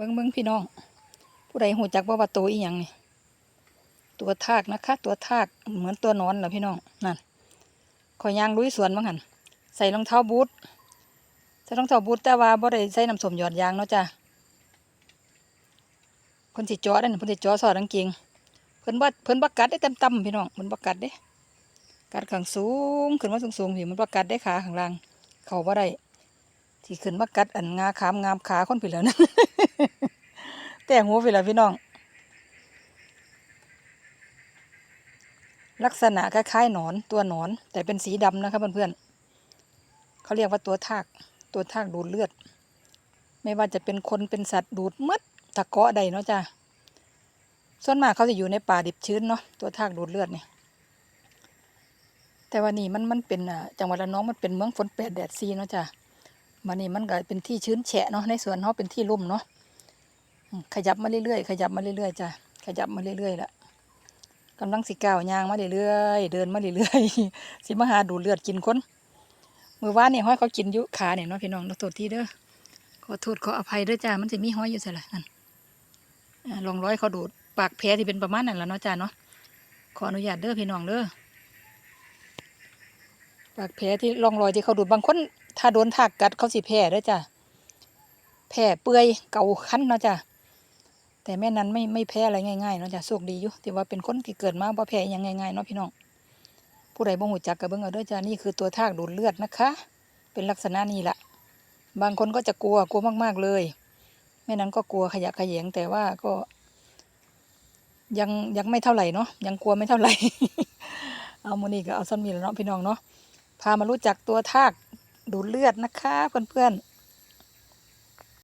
เบิ้งเบิ้งพี่น้อง ผู้ใดหูจักว่าว่าตัวอีหยังนี่ตัวทากนะคะ ตัวทากเหมือนตัวนอนเหรอพี่น้องนั่นขอยยางลุยสวนบ้างหันใส่รองเท้าบูทใส่รองเท้าบูทแต่ว่าบ่ได้ใส่น้ำสมหยอดยางเนาะจ้ะเพิ่นสิจาะได้เพิ่นสิจาะสอดกางเกงเพิ่นบ่เพิ่นบ่กัดได้เต่ำๆพี่น้องเพิ่นบ่กัดเด้กัดข้างสูงขึ้นมาสูงๆพี่มันบ่กัดได้ขาข้างล่าง เข้าบ่ได้ ที่ขึ้นมากัดอันงาขามงามขาคนไปแล้วนะแต่งหัวไปแล้วพี่น้อง ลักษณะคล้ายๆหนอนตัวหนอน แต่เป็นสีดำนะครับเพื่อนๆเขาเรียกว่าตัวทากตัวทากดูดเลือด ไม่ว่าจะเป็นคนเป็นสัตว์ดูดหมดตะเกาะใดเนาะจ้ะส่วนมากเขาจะอยู่ในป่าดิบชื้นเนาะตัวทากดูดเลือดนี่แต่ว่านี่มันมันเป็นอ่าจังหวัดระนองมันเป็นเมืองฝนแปดแดดซีเนาะจ้ะ มานี่มันก็เป็นที่ชื้นแฉะเนาะในสวนเขาเป็นที่ลุ่มเนาะขยับมาเรื่อยๆขยับมาเรื่อยๆจ้ะขยับมาเรื่อยๆละกำลังสิก้าวยางมาเรื่อยๆเดินมาเรื่อยๆสิมาหาดูเลือดกินคนมือวานนี่ยห้อยเขากินยุขาเนี่ยเนาะพี่น้องเราโทษทีเด้อขอโทษขออภัยเด้อจ้ามันจะมีห้อยอยู่ใส่ละนั่นลองร้อยเขาดูดปากแผลที่เป็นประมาณนั้นแหละเนาะจ้าเนาะขออนุญาตเด้อพี่น้องเด้อ ปากแผลที่ร่องรอยที่เขาดูดบางคนถ้าโดนถากกัดเขาสิแผลเด้จ้าแผลเปื่อยเก่าคันเนาะจ้ะแต่แม่นั้นไม่ไม่แพ้อะไรง่ายๆเนาะจ้ะโชคดีอยู่ที่ว่าเป็นคนที่เกิดมาบ่แพ้อหยังง่ายๆเนาะพี่น้องผู้ใดบ่หูจักก็เบิ่งเอาด้อจ้ะนี่คือตัวทากดูดเลือดนะคะ เป็นลักษณะนี้ละบางคนก็จะกลัวกลัวมากๆเลย แม่นั้นก็กลัวขยะขยงแต่ว่าก็ ยังยังไม่เท่าไหร่เนาะยังกลัวไม่เท่าไหร่เอาโมนี่ก็เอาซ้ำนี่แหละเนาะพี่น้องเนาะ พามารู้จักตัวทากดูดเลือดนะคะเพื่อนๆ